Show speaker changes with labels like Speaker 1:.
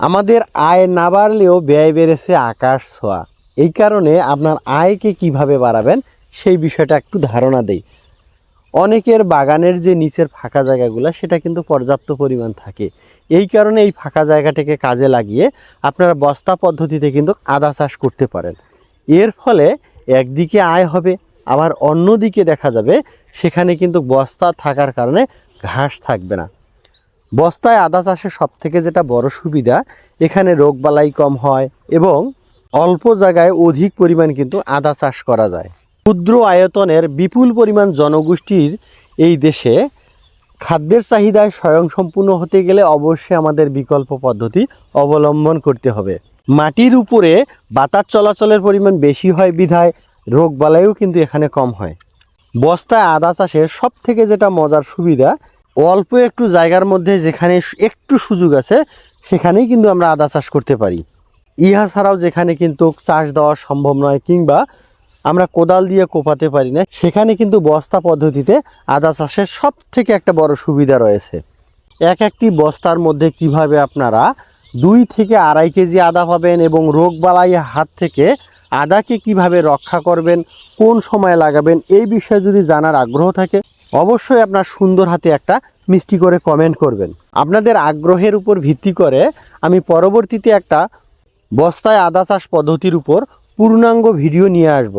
Speaker 1: আমাদের আয় না বাড়লেও ব্যয় বেড়েছে আকাশ ছোঁয়া। এই কারণে আপনার আয়কে কীভাবে বাড়াবেন, সেই বিষয়টা একটু ধারণা দেই। অনেকের বাগানের যে নিচের ফাঁকা জায়গাগুলো, সেটা কিন্তু পর্যাপ্ত পরিমাণ থাকে। এই কারণে এই ফাঁকা জায়গাটাকে কাজে লাগিয়ে আপনারা বস্তা পদ্ধতিতে কিন্তু আদা চাষ করতে পারেন। এর ফলে একদিকে আয় হবে, আবার অন্যদিকে দেখা যাবে, সেখানে কিন্তু বস্তা থাকার কারণে ঘাস থাকবে না। বস্তায় আদা চাষে সব থেকে যেটা বড় সুবিধা, এখানে রোগবালাই কম হয় এবং অল্প জায়গায় অধিক পরিমাণ কিন্তু আদা চাষ করা যায়। ক্ষুদ্র আয়তনের বিপুল পরিমাণ জনগোষ্ঠীর এই দেশে খাদ্যের চাহিদায় স্বয়ংসম্পূর্ণ হতে গেলে অবশ্যই আমাদের বিকল্প পদ্ধতি অবলম্বন করতে হবে। মাটির উপরে বাতাস চলাচলের পরিমাণ বেশি হয় বিধায় রোগবালাইও কিন্তু এখানে কম হয়। বস্তায় আদা চাষের সব থেকে যেটা মজার সুবিধা অল্প একটু জায়গার মধ্যে যেখানে একটু সুযোগ আছে, সেখানেই কিন্তু আমরা আদা চাষ করতে পারি। ইহা ছাড়াও যেখানে কিন্তু চাষ দেওয়া সম্ভব নয় কিংবা আমরা কোদাল দিয়ে কোপাতে পারি না, সেখানে কিন্তু বস্তা পদ্ধতিতে আদা চাষের সব থেকে একটা বড় সুবিধা রয়েছে। এক একটি বস্তার মধ্যে কীভাবে আপনারা দুই থেকে আড়াই কেজি আদা পাবেন এবং রোগবালাই হাত থেকে আদাকে কীভাবে রক্ষা করবেন, কোন সময় লাগাবেন, এই বিষয়ে যদি জানার আগ্রহ থাকে অবশ্যই আপনার সুন্দর হাতে একটা মিষ্টি করে কমেন্ট করবেন। আপনাদের আগ্রহের উপর ভিত্তি করে আমি পরবর্তীতে একটা বস্তায় আদা চাষ পদ্ধতির উপর পূর্ণাঙ্গ ভিডিও নিয়ে আসব।